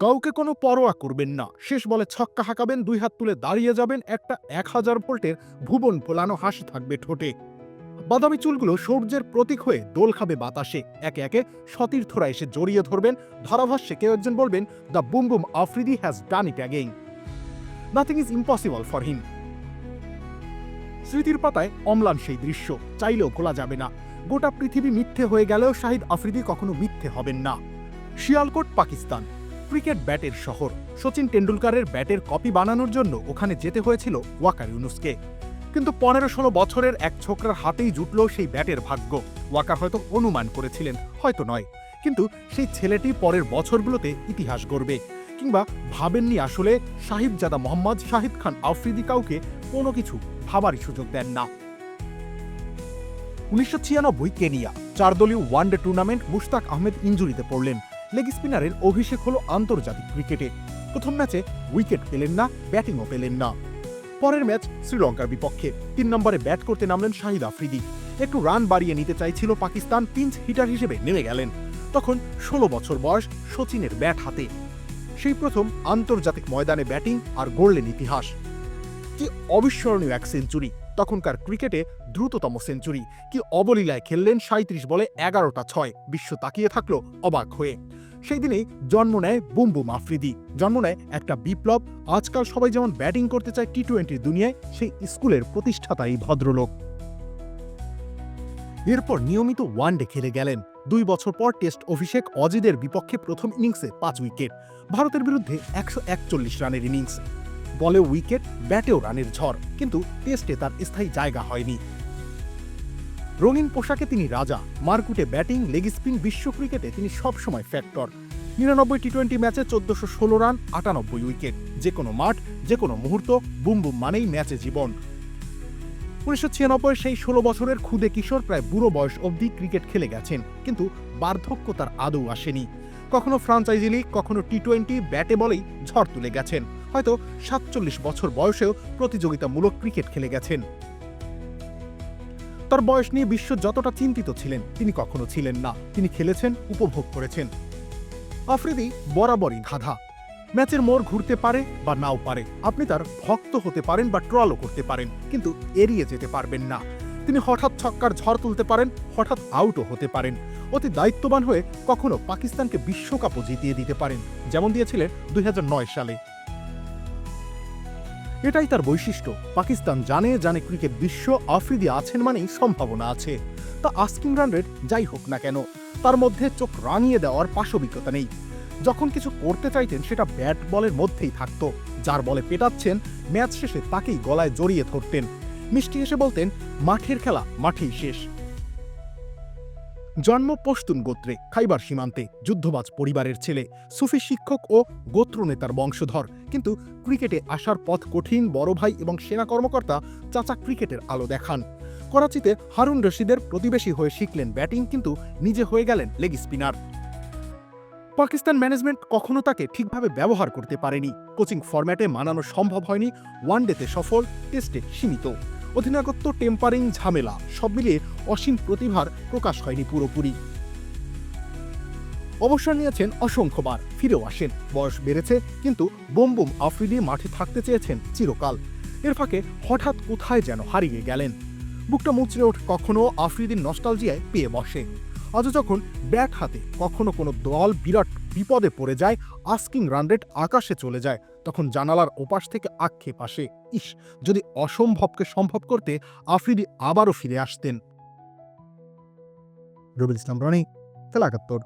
কাউকে কোনো পরোয়া করবেন না। শেষ বলে ছক্কা হাঁকাবেন, দুই হাত তুলে দাঁড়িয়ে যাবেন, একটা এক হাজার ভোল্টের ভুবন ফোলানো হাসি থাকবে ঠোঁটে। বাদামি চুলগুলো সূর্যের প্রতীক হয়ে দোল খাবে বাতাসে। একে একে সতীর্থরা এসে জড়িয়ে ধরবেন। ধারাভাষ্যে কেউ একজন বলবেন, the boom boom Afridi has done it again. Nothing is impossible for him স্মৃতির পাতায় অম্লান সেই দৃশ্য। চাইলেও খোলা যাবে না। গোটা পৃথিবী মিথ্যে হয়ে গেলেও শাহিদ আফ্রিদি কখনো মিথ্যে হবেন না। শিয়ালকোট, পাকিস্তান। ক্রিকেট ব্যাটের শহর। সচিন টেন্ডুলকারের ব্যাটের কপি বানানোর জন্য ওখানে যেতে হয়েছিল ওয়াকার ইউনুসকে। কিন্তু পনেরো ষোলো বছরের এক ছোকরার হাতেই জুটল সেই ব্যাটের ভাগ্য। ওয়াকার হয়তো অনুমান করেছিলেন, হয়তো নয়। কিন্তু সেই ছেলেটি পরের বছরগুলোতে ইতিহাস গড়বে। কিংবা ভাবেননি আসলে সাহিবজাদা মোহাম্মদ শাহিদ খান আফ্রিদি কাউকে কোনো কিছু ভাবারই সুযোগ দেন না। উনিশশো ছিয়ানব্বই কেনিয়া, চার দলীয় one day tournament Mushtaq Ahmed ইঞ্জুরিতে পড়লেন। লেগ স্পিনারের অভিষেক হলো আন্তর্জাতিক ক্রিকেটে। প্রথম ম্যাচে উইকেট পেলেন না, ব্যাটিংও পেলেন না। পরের ম্যাচ শ্রীলঙ্কার বিপক্ষে। তিন নম্বরে ব্যাট করতে নামলেন শাহিদ আফ্রিদি। একটু রান বাড়িয়ে নিতে চাইছিল পাকিস্তান পিঞ্চ হিটার হিসেবে নেমে গেলেন। তখন ষোলো বছর বয়স সচিনের ব্যাট হাতে। সেই প্রথম আন্তর্জাতিক ময়দানে ব্যাটিং আর গড়লেন ইতিহাস। কি অবিস্মরণীয় এক সেঞ্চুরি। তখনকার ক্রিকেটে দ্রুততম সেঞ্চুরি। কি অবলীলায় খেললেন সাঁত্রিশ বলে এগারোটা ছয়, বিশ্ব তাকিয়ে থাকল অবাক হয়ে। সেই দিনেই জন্ম নেয় বুম বুম আফ্রিদি। জন্ম নেয় একটা বিপ্লব, আজকাল সবাই যেমন ব্যাটিং করতে চায় টি টোয়েন্টির দুনিয়ায়, সেই স্কুলের প্রতিষ্ঠাতা এই ভদ্রলোক। এরপর নিয়মিত ওয়ানডে খেলে গেলেন। দুই বছর পর টেস্ট অভিষেক অজিদের বিপক্ষে প্রথম ইনিংসে পাঁচ উইকেট। ভারতের বিরুদ্ধে একশো একচল্লিশ রানের ইনিংস। বলে উইকেট, ব্যাটেও রানের ঝড়, কিন্তু টেস্টে তার স্থায়ী জায়গা হয়নি। রঙিন পোশাকে তিনি রাজা, মারকুটে ব্যাটিং, লেগ স্পিন, বিশ্ব ক্রিকেটে তিনি সবসময় ফ্যাক্টর। নিরানব্বই টি টোয়েন্টি ম্যাচে চোদ্দশো ষোলো রান, আটানব্বই উইকেট, যে কোনো মাঠ, যে কোনো মুহূর্ত, বুম বুম মানেই ম্যাচে জীবন। উনিশশো ছিয়ানব্বই সেই ষোলো বছরের খুদে কিশোর প্রায় বুড়ো বয়স অবধি ক্রিকেট খেলে গেছেন, কিন্তু বার্ধক্য তার আদৌ আসেনি। কখনো ফ্রাঞ্চাইজি লিগ, কখনো টি টোয়েন্টি ব্যাটে বলেই ঝড় তুলে গেছেন। হয়তো সাতচল্লিশ বছর বয়সেও প্রতিযোগিতামূলক ক্রিকেট খেলে গেছেন। তার বয়স নিয়ে বিশ্ব যতটা চিন্তিত ছিলেন, তিনি কখনো ছিলেন না। তিনি খেলেছেন, উপভোগ করেছেন। আফ্রিদি বরাবরই ধাঁধা। ম্যাচের মোড় ঘুরতে পারে বা নাও পারে। আপনি তার ভক্ত হতে পারেন বা ট্রলও করতে পারেন, কিন্তু এড়িয়ে যেতে পারবেন না। তিনি হঠাৎ ছক্কার ঝড় তুলতে পারেন, হঠাৎ আউটও হতে পারেন। অতি দায়িত্ববান হয়ে কখনো পাকিস্তানকে বিশ্বকাপও জিতিয়ে দিতে পারেন, যেমন দিয়েছিলেন দুই হাজার নয় সালে। এটাই তার বৈশিষ্ট্য। পাকিস্তান জানে জানে ক্রিকেট বিশ্ব, আফ্রিদি আছেন মানেই সম্ভাবনা আছে। তা আস্কিং রান রেট যাই হোক না কেন, তার মধ্যে চোখ রাঙিয়ে দেওয়ার পাশবিকতা নেই। যখন কিছু করতে চাইতেন, সেটা ব্যাট বলের মধ্যেই থাকতো। যার বলে পেটাচ্ছেন, ম্যাচ শেষে তাকেই গলায় জড়িয়ে ধরতেন। মিষ্টি এসে বলতেন, মাঠের খেলা মাঠেই শেষ। জন্ম পশতুন গোত্রে, খাইবার সীমান্তে, যুদ্ধবাজ পরিবারের ছেলে, সুফি শিক্ষক ও গোত্র নেতার বংশধর। কিন্তু ক্রিকেটে আসার পথ কঠিন, বড় ভাই এবং সেনা কর্মকর্তা চাচা ক্রিকেটের আলো দেখান। করাচিতে হারুন রশিদের প্রতিবেশী হয়ে শিখলেন ব্যাটিং, কিন্তু নিজে হয়ে গেলেন লেগ স্পিনার। পাকিস্তান ম্যানেজমেন্ট কখনো তাকে ঠিকভাবে ব্যবহার করতে পারেনি। কোচিং ফরম্যাটে মানানো সম্ভব হয়নি, ওয়ানডেতে সফল, টেস্টে সীমিত। অধিনায়কত্ব, টেম্পারিং, ঝামেলা, সব মিলিয়ে অসীম প্রতিভার প্রকাশ হয়নি পুরোপুরি। অবসর নিয়েছেন অসংখ্যবার, ফিরেও আসেন। বয়স বেড়েছে, কিন্তু বোম বোম আফ্রিদি মাঠে থাকতে চেয়েছেন চিরকাল। এর ফাঁকে হঠাৎ কোথায় যেন হারিয়ে গেলেন। বুকটা মুচড়ে ওঠ, কখনো আফ্রিদির নস্টালজিয়ায় পেয়ে বসে। আজও যখন ব্যাট হাতে, কখনো কোনো দল বিরাট বিপদে পড়ে যায়, আস্কিং রান রেট আকাশে চলে যায়। তখন জানালার ওপাশ থেকে আক্ষেপ আসে, ইস, যদি অসম্ভবকে সম্ভব করতে আফ্রিদি আবারও ফিরে আসতেন। রবিল ইসলাম রনি তেলাকাত্তর